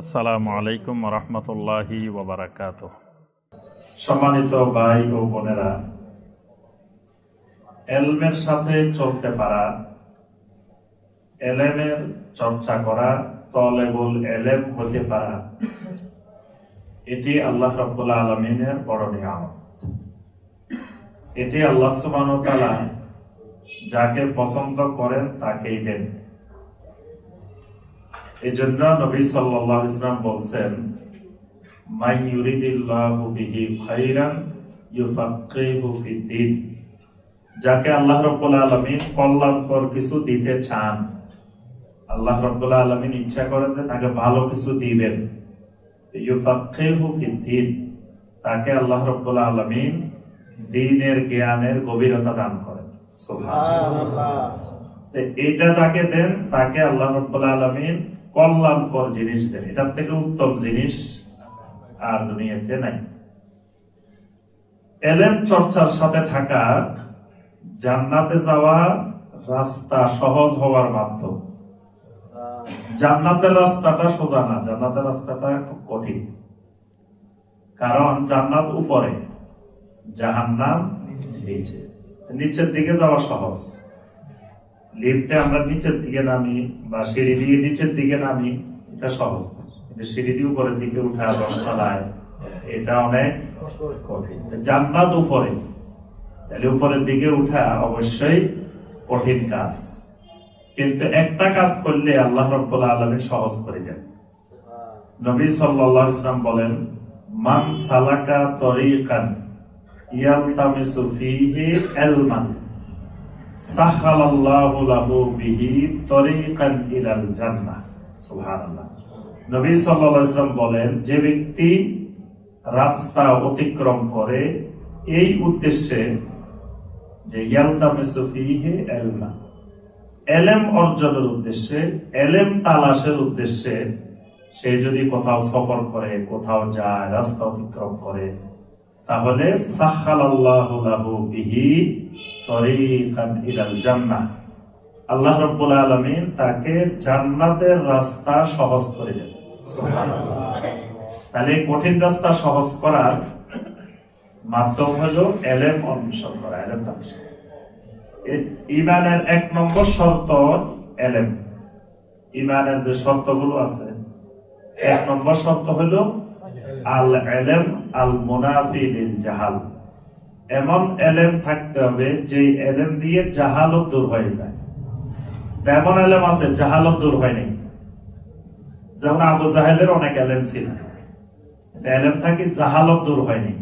আসসালামু আলাইকুম রহমতুল্লাহি ওবরাকাত সম্মানিত ভাই ও বোনেরা, এলমের সাথে চলতে পারা, এলেমের চর্চা করা, তলেবুল এলেম হতে পারা, এটি আল্লাহ রব্বুল আলমিনের বড় নিয়ামত। এটি আল্লাহ সুবান যাকে পছন্দ করেন তাকেই দেন। এই জন্য নবী সাল্লাহ ইসলাম বলছেন মাই ইউরিদিল্লাহু বিহি খাইরান ইউফাক্কিহু ফিদ্দিন। যাকে আল্লাহ রাব্বুল আলামিন কল্যাণকর কিছু দিতে চান আল্লাহ রাব্বুল আলামিন ইচ্ছা করেন যে তাকে ভালো কিছু দিবেন। ইউফাক্কিহু ফিদ্দিন তাকে আল্লাহ রাব্বুল আলামিন দ্বীনের জ্ঞানের গভীরতা দান করেন। সুবহানাল্লাহ। এটা যাকে দেন তাকে আল্লাহ রাব্বুল আলামিন কল্যাণকর জিনিস দেন। এটার থেকে উত্তম জিনিস আর দুনিয়াতে নাই। এলেম চর্চার সাথে থাকা, জান্নাতে যাওয়া রাস্তা সহজ হওয়ার মাধ্যম। জান্নাতের রাস্তাটা সোজা না, জান্নাতের রাস্তাটা খুব কঠিন। কারণ জান্নাত উপরে, জাহান্নাম নিচে। নিচের দিকে যাওয়া সহজ। লিফটে আমরা নিচের দিকে নামি বা সিঁড়ি দিয়ে নিচের দিকে নামি, এটা সহজ। সিঁড়ি দিয়ে উপরের দিকে উঠা দশতলায় এটা অনেক কঠিন। জান্নাত উপরে। তাহলে উপরের দিকে উঠা অবশ্যই কঠিন কাজ। কিন্তু একটা কাজ করলে আল্লাহ রব্বুল আলমী সহজ করে দেন। নবী আলাইহি ইসলাম বলেন, মান সালাকা তরিকান, ইয়ালতামিসু ফীহি ইলমান সাহালাল্লাহু লাহু বলেন, যে ব্যক্তি রাস্তা অতিক্রম করে, এই উদ্দেশ্যে যে ইয়ালতামিসু এলেম। অর্জনের উদ্দেশ্যে, এলেম তালাশের উদ্দেশ্যে সে যদি কোথাও সফর করে, কোথাও যায়, রাস্তা অতিক্রম করে, তাহলে সাহাল আল্লাহ বিহি আল্লাহ রাব্বুল আলামিন তাকে জান্নাতের রাস্তা সহজ করে দেন। তাহলে কঠিন রাস্তা সহজ করার মাধ্যম হলো এলেম অন্বেষণ করা, এলেম ইমানের এক নম্বর শর্ত এলেম। ইমানের যে শর্তগুলো আছে, এক নম্বর শর্ত হলো আল এলেম আল মুনাফি লিল জাহাল এমন এলেম থাকতে হবে যে এলেম দিয়ে জাহালত দূর হয়ে যায়। এমন এলেম আছে, জাহালত দূর হয়নি যেমন আবু জাহেলের অনেক এলেম ছিল। এলেম থাকি জাহালত দূর হয়নি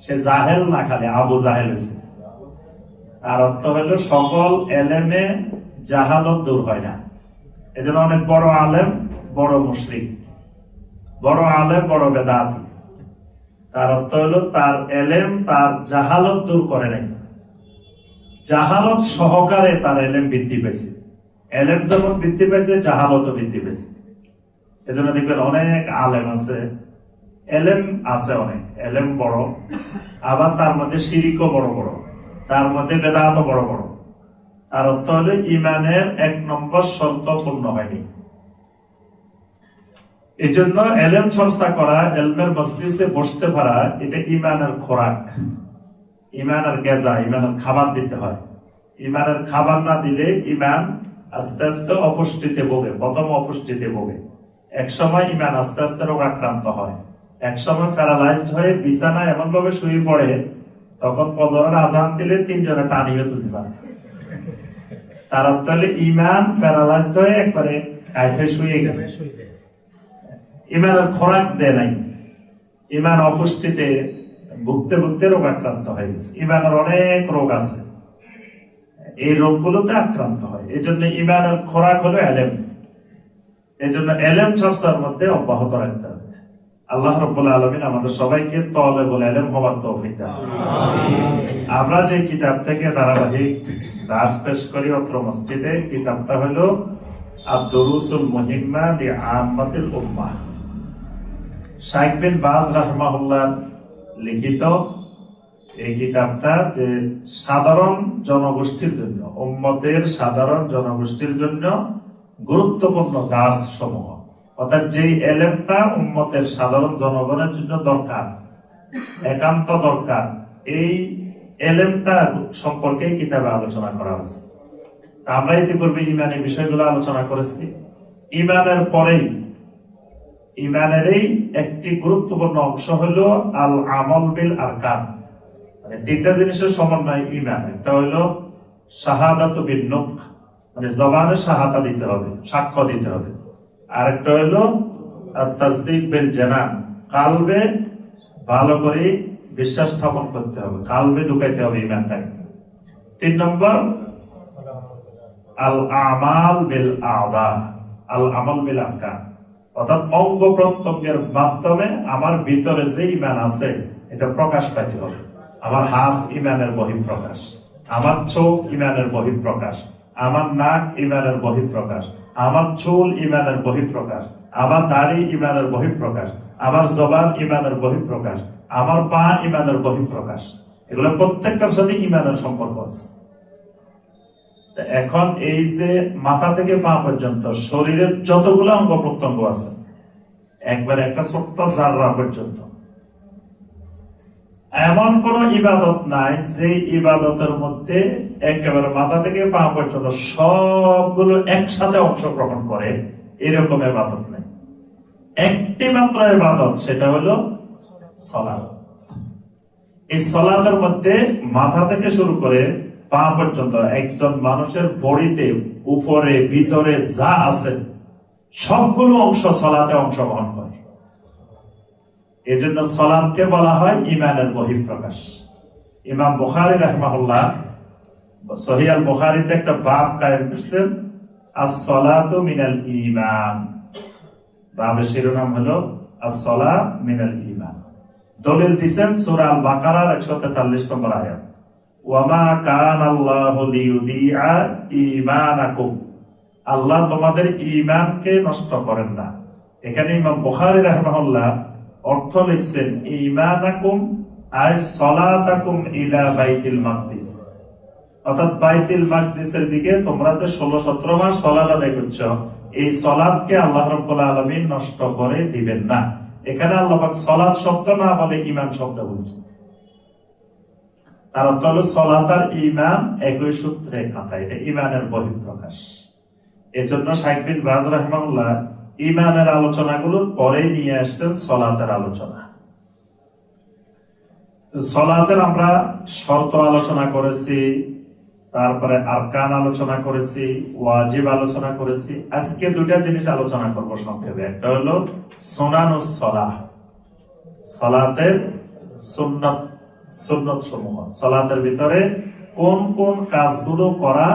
সে জাহেল না খালি, আবু জাহেল আর অর্থ হলো সকল এলেমে জাহালত দূর হয় না। এজন্য অনেক বড় আলেম, বড় মুশরিক। বড় আলেম, বড় বেদাতি। তার অর্থ হলো, তার এলেম, তার জাহালত দূর করে নাই। জাহালত সহকারে তার এলেম বৃদ্ধি পেয়েছে। এলেম যেমন বৃদ্ধি পেয়েছে, জাহালতও বৃদ্ধি পেয়েছে। এজন্য দেখবেন অনেক আলেম আছে, এলেম আছে অনেক, এলেম বড়, আবার তার মধ্যে শিরিকও বড় বড়, তার মধ্যে বেদাতও বড় বড়। তার অর্থ হলো, ইমানের এক নম্বর শর্ত পূর্ণ হয়নি। এই জন্য এলেম চর্চা করা, এলমের মজলিসে বসতে পারা, এটা ইমানের খোরাক। ইমানের গেজা ইমানের খাবার দিতে হয়। ইমানের খাবার না দিলে ইমান আস্তে আস্তে অপুষ্টিতে ভোগে, প্রথম অপুষ্টিতে ভোগে। এক সময় ইমান আস্তে আস্তে রোগ আক্রান্ত হয়। এক সময় প্যারালাইজড হয়ে বিছানায় এমন ভাবে শুয়ে পড়ে, তখন পজরের আজান দিলে তিনজনে টানিয়ে তুলতে পারে। তার অর্থ হলে, ইমান প্যারালাইজড হয়ে একবারে কাইফে শুয়ে গেছে। ইমানের খোরাক দেয় নাই। ইমান অপুষ্টিতে ভুগতে ভুগতে রোগ আক্রান্ত হয়ে গেছে। ইমানের অনেক রোগ আছে। এই রোগগুলোতে আক্রান্ত হয়। এই জন্য ইমানের খোরাক হলো এলেম। এই জন্য এলেম চর্চার মধ্যে অব্যাহত রাখতে হবে। আল্লাহ রব্বুল আলমিন আমাদের সবাইকে তলে বলে এলেম হবার তৌফিক দান আমরা যে কিতাব থেকে ধারাবাহিক দাস পেশ করি অত্র মসজিদে, কিতাবটা হলো আব্দুরুসুল মুহিম্মা লি আম্মাতিল উম্মাহ। বাজ লিখিত এই কিতাবটা যে সাধারণ জনগোষ্ঠীর জন্য, উম্মতের সাধারণ জনগোষ্ঠীর জন্য গুরুত্বপূর্ণ সমূহ। অর্থাৎ যেই এলেমটা উম্মতের সাধারণ জনগণের জন্য দরকার, একান্ত দরকার, এই এলেমটা সম্পর্কে কিতাবে আলোচনা করা হয়েছে। আমরা ইতিপূর্বে ইমানের বিষয়গুলো আলোচনা করেছি। ইমানের পরেই, ইমানেরই একটি গুরুত্বপূর্ণ অংশ হলো আল আমল বিল আরকান মানে তিনটা জিনিসের সমন্বয় ইমান। একটা হলো শাহাদাত মানে জবানে শাহাদা দিতে হবে, সাক্ষ্য দিতে হবে। আর একটা হলো তাসদিক বিল জানান কালবে ভালো করে বিশ্বাস স্থাপন করতে হবে, কালবে ঢুকাইতে হবে ইমানটাকে। তিন নম্বর আল আমাল বিল আদা আল আমল বিল আরকান অর্থাৎ অঙ্গ প্রত্যঙ্গের মাধ্যমে আমার ভিতরে যে ইমান আছে, এটা প্রকাশ পাইতে হবে। আমার হাত ইমানের বহিঃপ্রকাশ, আমার চোখ ইমানের বহিঃপ্রকাশ, আমার নাক ইমানের বহিঃপ্রকাশ, আমার চুল ইমানের বহিঃপ্রকাশ, আমার দাড়ি ইমানের বহিঃপ্রকাশ, আমার জবান ইমানের বহিঃপ্রকাশ, আমার পা ইমানের বহিঃপ্রকাশ। এগুলো প্রত্যেকটার সাথে ইমানের সম্পর্ক আছে। এখন এই যে মাথা থেকে পা পর্যন্ত শরীরের যতগুলো অঙ্গ প্রত্যঙ্গ আছে, একবার একটা ছোট্ট জাররা পর্যন্ত। এমন কোন ইবাদত নাই যে ইবাদতের মধ্যে একেবারে মাথা থেকে পা পর্যন্ত সবগুলো একসাথে অংশগ্রহণ করে, এরকম ইবাদত নেই। একটি মাত্র ইবাদত, সেটা হলো সলাৎ। এই সলাতের মধ্যে মাথা থেকে শুরু করে পা পর্যন্ত একজন মানুষের বডিতে, উপরে, ভিতরে যা আছে, সবগুলো অংশ সলাতে অংশগ্রহণ করে। সলাদকে বলা হয় ইমানের বহিঃপ্রকাশ। ইমাম বুখারি রহমাহুল্লাহ সহিয়াল বুখারিতে একটা কায়েম করছেন as-salatu মিনাল ঈমান। বাবের শিরোনাম হলো as-সালা মিনাল ঈমান। দলিল দিবেন সূরা আল বাকারার 143 নম্বর আয়াত। আল্লাহু তোমাদের ঈমানকে নষ্ট করেন না। এখানে ইমাম বুখারী রাহিমাহুল্লাহ অর্থ লিখছেন, ঈমানাকুম আই সলাতাকুম ইলা বাইতুল মাকদিস। অর্থাৎ মাকদিসের দিকে তোমরা যে 16 17 মাস সালাত আদায় করছ, এই সালাতকে আল্লাহ রাব্বুল আলামিন নষ্ট করে দিবেন না। এখানে আল্লাহ সালাত শব্দ না বলে ঈমান শব্দ বলছেন। তার অর্থ হলো সলাত আর ইমান একই সূত্রে কাঁথা এটা ইমানের এজন্য ইমানের আলোচনাগুলোর পরে নিয়ে আসছেন সলাতের আলোচনা। সলাতের আমরা শর্ত আলোচনা করেছি, তারপরে আরকান আলোচনা করেছি, ওয়াজিব আলোচনা করেছি। আজকে দুটা জিনিস আলোচনা করব সংক্ষেপে। একটা হলো সোনানুস সলাহ। সলাতের সুন্নত সুন্নত সমূহ সলাতের ভিতরে কোন কোন কাজগুলো করা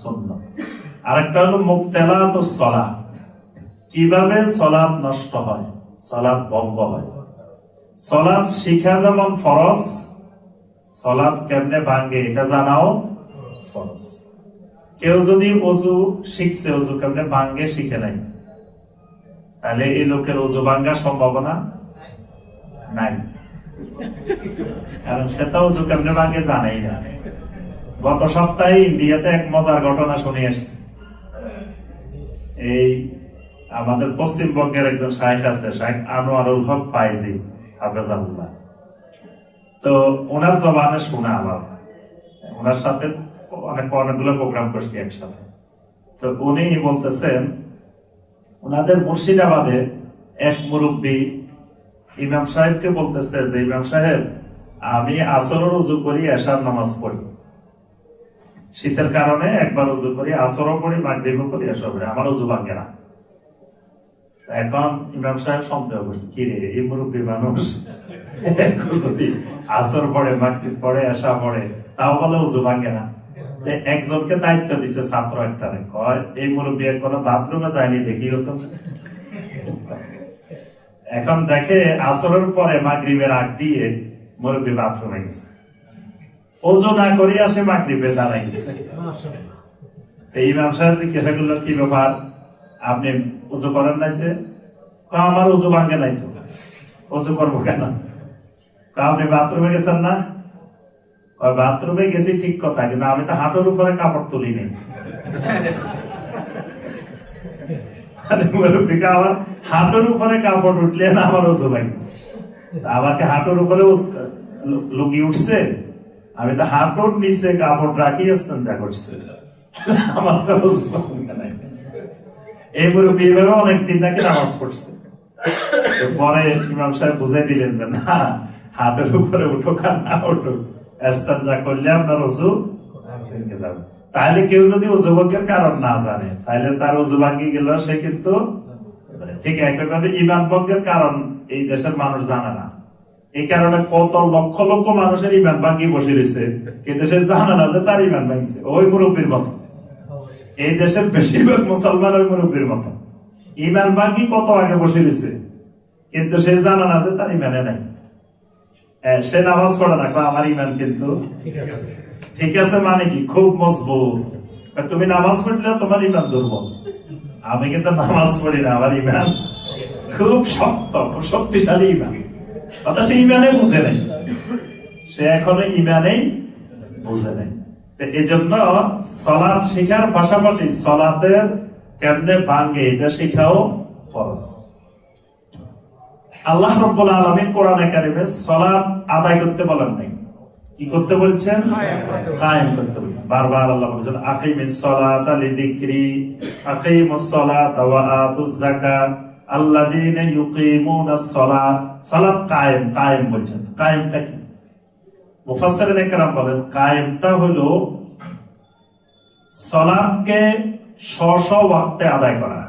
সুন্নত? আরেকটা হলো মুক্তেলাত ও সলা কীভাবে সলাদ নষ্ট হয়? সলাদ ভঙ্গ হয়। সলাদ শিখা যেমন ফরজ সলাদ কেমনে ভাঙ্গে এটা জানাও ফরজ। কেউ যদি অজু শিখছে, অজু কেমনে ভাঙ্গে শিখে নাই? তাহলে এই লোকের অজু ভাঙ্গার সম্ভাবনা নাই। কারণ সে তো অজু কেমনে জানেই না। গত সপ্তাহে ইন্ডিয়াতে এক মজার ঘটনা শুনে এসছে। এই আমাদের পশ্চিমবঙ্গের একজন শাহেখ আছে শাহেখ আনোয়ারুল হক ফাইজি হাফেজাহুল্লাহ। তো ওনার জবানে শোনা আমার। ওনার সাথে অনেক অনেকগুলো প্রোগ্রাম করছি একসাথে। তো উনি বলতেছেন, ওনাদের মুর্শিদাবাদে এক মুরব্বী ইমাম সাহেবকে বলতেছে যে, ইমাম সাহেব, আমি আসরের উজু করি এশার নামাজ পড়ি। শীতের কারণে একবার উজু করি আসরও পড়ি, মাগরিবও করি এসব আমার উজু ভাঙে না। এখন ইমাম সাহেব সন্দেহ করছে, কি রে, এই মুরব্বী মানুষ? যদি আসর পড়ে, মাগরিব পড়ে এসা পড়ে, তাও বলে উজু ভাঙে না। একজনকে দায়িত্ব দিছে ছাত্র একটা কয়, এই মুরব্বী কোনো বাথরুমে যায়নি, দেখি হতো এখন দেখে আসরের পরে মাগরিবের আগ দিয়ে মুরব্বী বাথরুমে গেছে। ওজু না করি আসে মাগরিবে দাঁড়াই গেছে। ইমাম সাহেব জিজ্ঞাসা করল, কি ব্যাপার? আপনি উজু করেন নাই যে? আমার উজু ভাঙ্গে নাই তো। উজু করব কেন? আপনি বাথরুমে গেছেন না? বাথরুমে গেছি ঠিক কথা, কিন্তু আমি তো হাঁটুর উপরে কাপড় তুলি নেই। মানে মুরব্বীকে আমার হাঁটুর উপরে কাপড় উঠলে না আমার ওজু ভাই আমাকে হাঁটুর উপরে উস- লু- লুকিয়ে উঠছে, আমি তো হাঁটুর নিচে কাপড় রাখি আসতেন যা করছে। আমার তো। এই মুরব্বী এভাবে অনেকদিন নাকি নামাজ পড়ছে। পরে ইমাম সাহেব বুঝাই দিলেন না হাতের উপরে উঠুক আর না উঠুক। যা করলে আপনার তাহলে কেউ যদি উজু ভঙ্গের কারণ না জানে, তাহলে তার উজু ভাঙ্গি গেল সে কিন্তু ঠিক একইভাবে ইমান ভঙ্গের কারণ এই দেশের মানুষ জানে না। এই কারণে কত লক্ষ লক্ষ মানুষের ইমান ভাঙ্গি বসে রয়েছে কিন্তু সে জানে না যে তার ইমান ভাঙছে ওই মুরব্বীর মতো। এই দেশের বেশিরভাগ মুসলমান ওই মুরব্বীর মতো। ইমান ভাঙ্গি কত আগে বসে রয়েছে, কিন্তু সে জানে না যে তার ইমানে নাই। সে নামাজ পড়ে না আমার ইমান কিন্তু ঠিক আছে। মানে কি? খুব মজবুত। তুমি নামাজ পড়লে তোমার ইমান দুর্বল। আমি কিন্তু নামাজ পড়ি না, আমার ইমান খুব শক্ত, খুব শক্তিশালী ইমান। অর্থাৎ সে ইমানে বুঝে নেই। সে এখনও ইমানেই বুঝে নেই। এই জন্য সলাদ শেখার পাশাপাশি সলাতের কেমনে ভাঙ্গে এটা শেখাও খরচ আল্লাহ রব্বুল আলামিন কোরআনে কারিমে সালাত আদায় করতে বলেন নাই। কি করতে বলছেন? কায়েম করতে বলছেন। বারবার আল্লাহ বলেছেন আকিমিস সালাতা লিযিকরি আকিমুস সালাতা ওয়া আতুজ যাকাত আল্লাযীনা ইউকিমুনাস সালাত। সালাত কায়েম কায়েম বলছেন। কায়েমটা কি? মুফাসসিরিন বলেন কায়েমটা হলো সালাতকে স্ব স্ব ওয়াক্তে আদায় করা।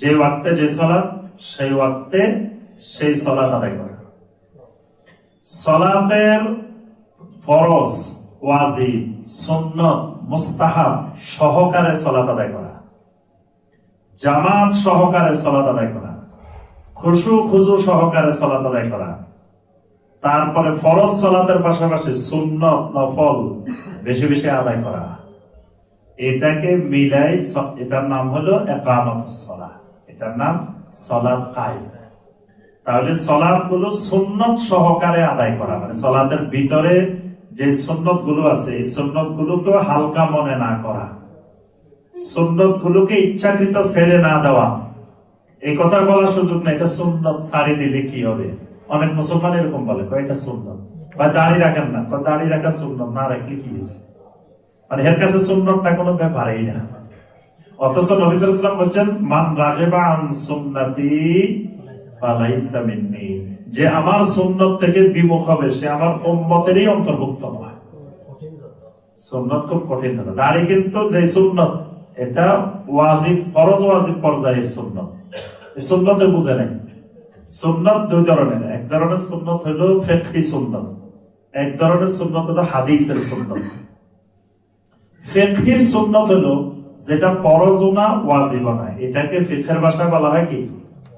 যে ওয়াক্তে যে সালাত সেই ওয়াক্তে সেই সালাত আদায় করা। সালাতের ফরজ, ওয়াজিব, সুন্নত, মুস্তাহাব সহকারে সালাত আদায় করা। জামাত সহকারে সালাত আদায় করা। খুশু খুজু সহকারে সালাত আদায় করা। তারপরে ফরজ সালাতের পাশাপাশি সুন্নত, নফল বেশি বেশি আদায় করা। এটাকে মিলাই এটার নাম হলো একামত সলা এটার নাম সলাদ কায়েম। তাহলে সলাদগুলো সুন্নত সহকারে আদায় করা। মানে সলাতের ভিতরে যে সুন্নতগুলো আছে, এই সুন্নত গুলোকে হালকা মনে না করা। সুন্নত গুলোকে ইচ্ছাকৃত ছেড়ে না দেওয়া। এই কথা বলার সুযোগ না এটা সুন্নত ছাড়ি দিলে কি হবে? অনেক মুসলমান এরকম বলে এটা সুন্নত। বা, দাড়ি রাখেন না। কয়, দাড়ি রাখা সুন্নত, না রাখলে কি হয়েছে? মানে এর কাছে সুন্নতটা কোনো ব্যাপারই না। অথচ নবী সাল্লাল্লাহু আলাইহি ওয়াসাল্লাম বলছেন, মান রাগিবা আন সুন্নতি যে আমার থেকে বিমুখ হবে, সে আমার অন্তর্ভুক্ত নয়। খুব কঠিন দাড়ি কিন্তু যে সুন্নত, এটা ওয়াজিব ওয়াজিব পর্যায়ের সুন্নত। সুন্নতে বুঝে নাই। সুন্নত দুই ধরনের। এক ধরনের সুন্নত হলো ফেকহি সুন্নত। এক ধরনের সুন্নত হলো হাদিসের সুন্নত। ফেকহির সুন্নত হলো যেটা ফরজ না ওয়াজিব না। এটাকে ফিখের ভাষায় বলা হয় কি?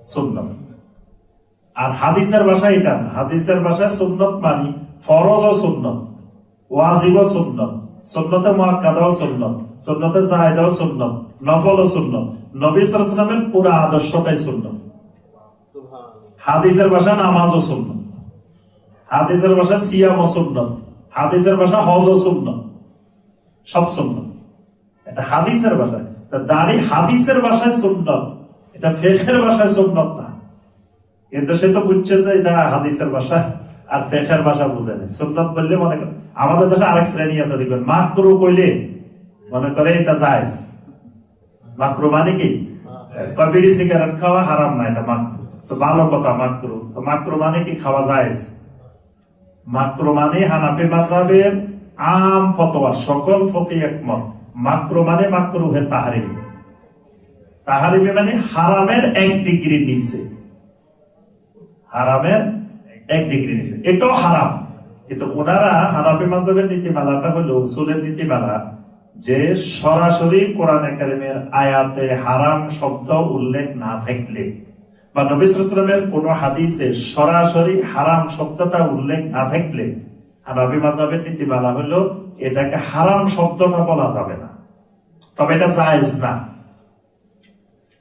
সুন্নত। আর হাদিসের ভাষা এটা না। হাদিসের ভাষায় সুন্নত মানি ফরজ ও সুন্নত ওয়াজিব ও সুন্নত সুন্নতে মুআক্কাদা ও সুন্নত সুন্নতে জায়েদা ও সুন্নত নফল ও সুন্নত নবী সাল্লাল্লাহু আলাইহি ওয়াসাল্লামের পুরো আদর্শটাই সুন্নত। হাদিসের ভাষা নামাজ ও সুন্নত। হাদিসের ভাষা সিয়াম ও সুন্নত। হাদিসের ভাষা হজ ও সুন্নত। সব সুন্নত। এটা হাদিসের ভাষায় তা দাঁড়ি হাদিসের ভাষায় সুন্নত এটা ফেখের ভাষায় সুন্নত না। কিন্তু সে তো বুঝছে যে এটা হাদিসের ভাষা আর ফেখের ভাষা বুঝে নেই সুন্নত বললে মনে করে আমাদের দেশে আরেক শ্রেণি আছে, দেখবেন। মাকরু কইলে মনে করে এটা জায়েজ। মাকরু মানে কি? কয় বিড়ি সিগারেট খাওয়া হারাম না, এটা মাকরু। তো ভালো কথা, মাকরু। তো মাকরু মানে কি? খাওয়া মাকরু মানে হানাফি আম ফতোয়া, সকল ফকি একমত। মাকরু মানে মাকরু হে তাহারিমি। তাহারিমি মানে হারামের এক ডিগ্রি নিচে। হারামের এক ডিগ্রি নিচে। এটাও হারাম। কিন্তু ওনারা হানাফি মাযহাবের নীতিমালাটা হলো উসুলের নীতিমালা যে সরাসরি কোরআন একাডেমির আয়াতে হারাম শব্দ উল্লেখ না থাকলে বা নবী সাল্লামের কোন হাদিসে সরাসরি হারাম শব্দটা উল্লেখ না থাকলে হানাফি মাযহাবের নীতিমালা হলো এটাকে হারাম শব্দটা বলা যাবে না। তবে এটা জায়েজ না।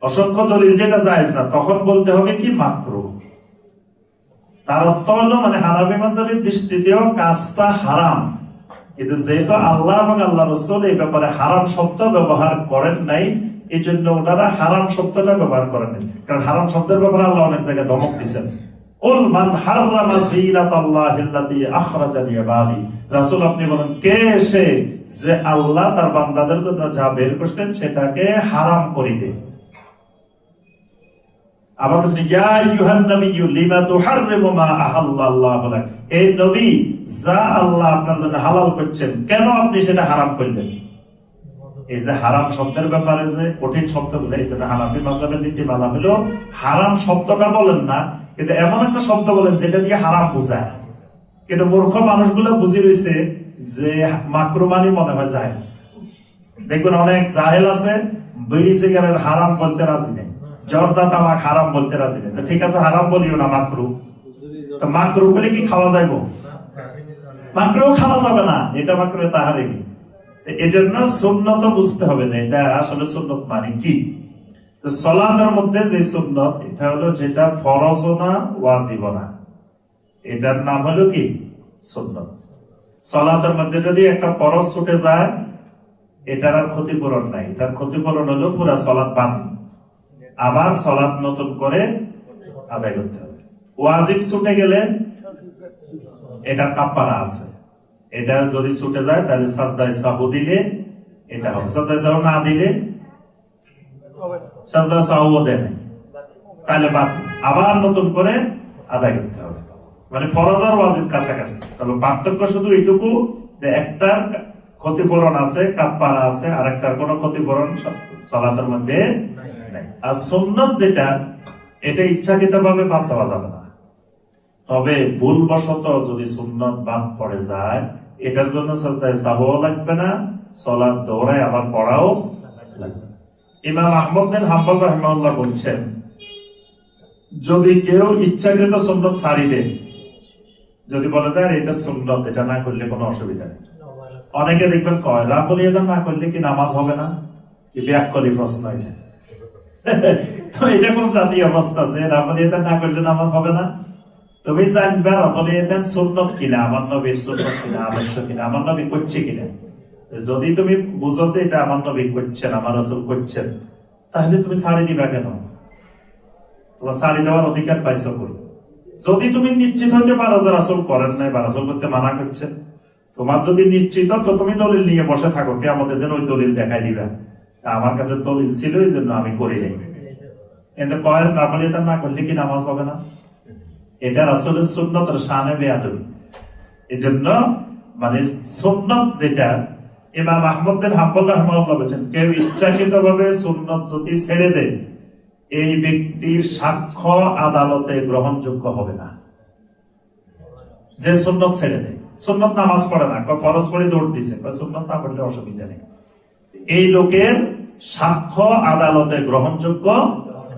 অসংখ্য দলিল যেটা জায়েজ না, তখন বলতে হবে কি? মাকরু। তার অর্থ হলো মানে হানাফি মাযহাবের দৃষ্টিতেও কাজটা হারাম, কিন্তু যেহেতু আল্লাহ এবং আল্লাহ রসুল এই ব্যাপারে হারাম শব্দ ব্যবহার করেন নাই এই জন্য ওনারা হারাম শব্দটা ব্যবহার করেন কারণ হারাম শব্দের ব্যাপারে আল্লাহ অনেক জায়গায় ধমক দিচ্ছেন আপনি বলেন, কে সে যে আল্লাহ তার বান্দাদের জন্য যা বের করছেন সেটাকে হারাম করিতে আবার ইয়া লিমা তুহাররিমু মা নবী, যা আল্লাহ আপনার জন্য হালাল কেন আপনি সেটা হারাম করলেন? এই যে হারাম শব্দের ব্যাপারে যে কঠিন এই জন্য হানাফি নীতিমালা হলো, হারাম শব্দটা বলেন না, কিন্তু এমন একটা শব্দ বলেন যেটা দিয়ে হারাম বোঝায়। কিন্তু মূর্খ মানুষগুলো বুঝি রয়েছে যে মাকরুমানি মনে হয় জায়েজ। দেখবেন অনেক জাহেল আছে বিড়ি সিগারেট হারাম বলতে রাজি নেই। জর্দা তামাক হারাম বলতে রাজি নেই। ঠিক আছে, হারাম বলিও না, মাকরু। তো মাকরু বলে কি খাওয়া যাইব? মাকরু খাওয়া যাবে না, এটা মাকরু তাহারিমি। এই জন্য সুন্নত বুঝতে হবে যে এটা আসলে সুন্নত মানে কি। তো সলাতের মধ্যে যে সুন্নত, এটা হলো যেটা ফরজ না ওয়াজিব না। এটার নাম হলো কি? সুন্নত। সলাতের মধ্যে যদি একটা ফরজ ছুটে যায়, এটার আর ক্ষতিপূরণ নাই। এটার ক্ষতিপূরণ হলো পুরা সলাৎ বাতিল। আবার সলাৎ নতুন করে আদায় করতে হবে। ওয়াজিব ছুটে গেলে এটার কাপ্পারা আছে। এটা যদি ছুটে যায়, তাহলে সাজদায় সাহু দিলে এটা হবে। সাজদায় সাহু না দিলে সাজদায় সাহুও দেয় তাহলে আবার নতুন করে আদায় করতে হবে। মানে ফরজ আর ওয়াজিব কাছাকাছি। তবে পার্থক্য শুধু এইটুকু যে একটার ক্ষতিপূরণ আছে, কাপ্পারা আছে আর একটার কোনো ক্ষতিপূরণ সলাতের মধ্যে আর সুন্নত যেটা, এটা ইচ্ছাকৃত ভাবে বাদ দেওয়া যাবে না। তবে ভুলবশত যদি সুন্নত বাদ পড়ে যায়, এটার জন্য সাজদায় সাহও লাগবে না, সলাৎ দৌড়ায় আবার পড়াও ইমাম হাম্বল বলছেন, যদি কেউ ইচ্ছাকৃত সুন্নত ছাড়ি দেয়, যদি বলে দেয় এটা সুন্নত, এটা না করলে কোনো অসুবিধা নেই। অনেকে দেখবেন কয় রাবলি এটা না করলে কি নামাজ হবে না? কি ব্যাক করি প্রশ্ন এটা তো এটা কোন জাতীয় অবস্থা যে এটা না করলে নামাজ হবে না। তুমি জানবে এটা সুন্নত কিনা, আমার নবীর সুন্নত কিনা, আদর্শ কিনা, আমার নবী করছে কিনা। যদি তুমি বুঝো যে এটা আমার নবী করছেন, আমার রসুল করছেন, তাহলে তুমি ছাড়ি দিবা কেন? তোমার ছাড়ি দেওয়ার অধিকার পাইছো করি যদি তুমি নিশ্চিত হতে পারো যে রাসুল করেন নাই বা রাসুল করতে মানা করছেন, তোমার যদি নিশ্চিত, তো তুমি দলিল নিয়ে বসে থাকো কে আমাদের দিন ওই দলিল দেখাই দিবা। আমার কাছে দলিল ছিল এই জন্য আমি করি নাই। কিন্তু কয়ের রাবলিয়তা না করলে কি নামাজ হবে না? এটা রাসুলের সুন্নতের শানে বেয়াদবি। এই জন্য মানে সুন্নত যেটা ইমাম আহমদ বিন হাম্বল রহমাল্লাহ বলেছেন কেউ ইচ্ছাকৃত ভাবে সুন্নত যদি ছেড়ে দেয় এই ব্যক্তির সাক্ষ্য আদালতে গ্রহণযোগ্য হবে না। যে সুন্নত ছেড়ে দেয় সুন্নত নামাজ পড়ে না কয় ফরজ পড়ে দৌড় দিছে সুন্নত না পড়লে অসুবিধা নেই। এই লোকের সাক্ষ্য আদালতে গ্রহণযোগ্য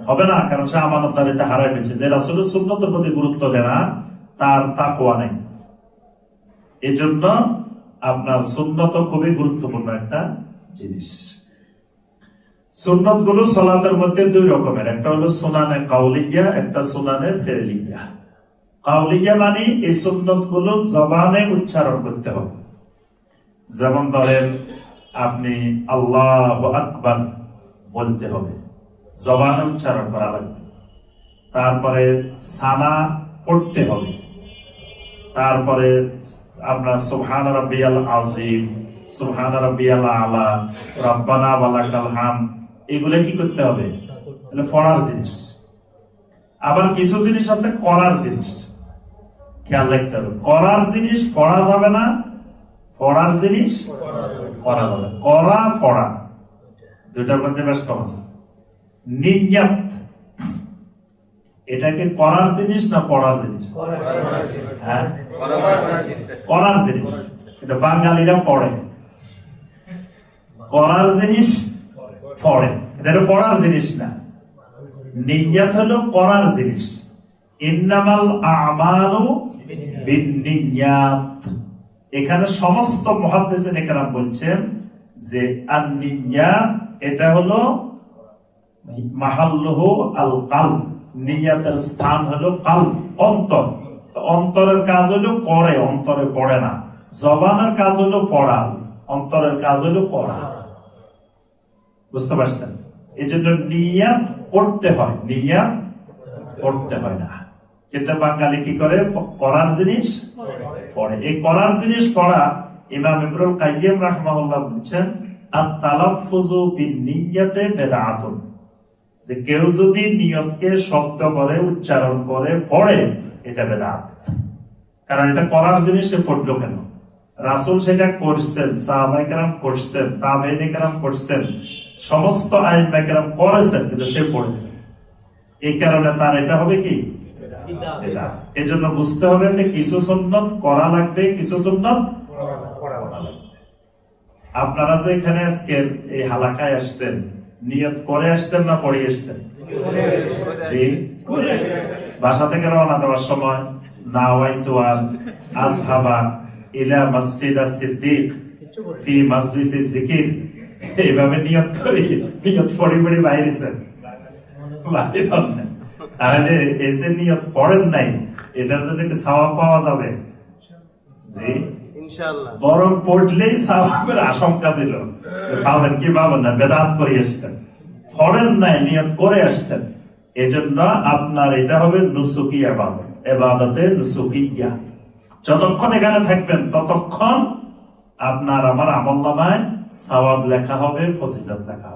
হবে না, কারণ সে আমানতদারিতে হারাই ফেলছে। যে রাসুলের সুন্নতের প্রতি গুরুত্ব দেয় না, তার তাকওয়া নেই। এই জন্য আপনার সুন্নত খুবই গুরুত্বপূর্ণ একটা জিনিস। সুন্নতগুলো সলাতের মধ্যে দুই রকমের। একটা হলো সুনানে কাউলিয়া, একটা সুনানে ফেরলিয়া। কাউলিয়া মানে এই সুন্নতগুলো জবানে উচ্চারণ করতে হবে। যেমন ধরেন আপনি আল্লাহ আকবার বলতে হবে। জবান উচ্চারণ করা লাগবে। তারপরে সানা পড়তে হবে। তারপরে আপনার সুবহান রাব্বিয়াল আজিম সুবহান রাব্বিয়াল আলা, রব্বানা ওয়ালাকাল হাম এগুলো কি করতে হবে? তাহলে পড়ার জিনিস। আবার কিছু জিনিস আছে করার জিনিস। খেয়াল রাখতে হবে। করার জিনিস করা যাবে না পড়ার জিনিস করা যাবে করা পড়া। দুটার মধ্যে বেশ কম আছে। নিয়াত এটাকে করার জিনিস না পড়ার জিনিস? হ্যাঁ? করার জিনিস। এটা বাঙালিরা পড়ে। করার জিনিস পড়ে। এটা পড়ার জিনিস না। নিয়াত হলো করার জিনিস। ইন্নামাল আমালু বিন্নিয়াত এখানে সমস্ত মুহাদ্দিসিন একরাম বলছেন যে আন-নিয়াত এটা হলো মাহাল্লুহু আল কালব নিয়াতের স্থান হলো কাল অন্তর। অন্তরের কাজ হলো করে অন্তরে পড়ে না। জবানের কাজ হলো পড়া অন্তরের কাজ হলো করা। বুঝতে পারছেন? এই জন্য নিয়াত করতে হয়, নিয়াত করতে হয় না। কিন্তু বাঙালি কি করে? করার জিনিস? পড়ে। এই করার জিনিস পড়া ইমাম ইবরুল কাইয়্যিম রাহমাহুল্লাহ বলছেন যে কেউ যদি নিয়তকে করে, উচ্চারণ করে, পড়ে, এটা বেদাত। কারণ এটা করার জিনিস, সে পড়ল কেন? রাসূল সেটা করছেন, সাহাবায়ে কেরাম করছেন তাবেঈনে কেরাম করছেন, সমস্ত আইন কেরাম করেছেন, কিন্তু সে পড়েছে। এই কারণে তার এটা হবে কি? বুঝতে হবে যে কিছু সুন্নত করা লাগবে কিছু সুন্নত আপনারা যে এখানে আজকের এই হালাকায় আসছেন নিয়ত করে আসছেন না পড়ে আসছেন বাসা থেকে রওনা দেওয়ার সময় নাওয়াইতু আন আজহাবা ইলা মসজিদ সিদ্দিক ফি মাজলিসি জিকির এইভাবে নিয়ত করি নিয়ত পড়ি পড়ি বাইরেছেন বাইরে। তাহলে এই যে নিয়ত পড়েন নাই এটার জন্য কি সওয়াব পাওয়া যাবে। জি। বরং পড়লেই আশঙ্কা ছিল। পাবেন কি পাবেন না বেদাত করে এসছেন পড়েন নাই নিয়ত করে আসছেন। এজন্য আপনার এটা হবে নুসুকি এবাদত এবাদতে নুসুকি ইয়া যতক্ষণ এখানে থাকবেন ততক্ষণ আপনার আমার আমল নামায় সওয়াব লেখা হবে ফজিলত লেখা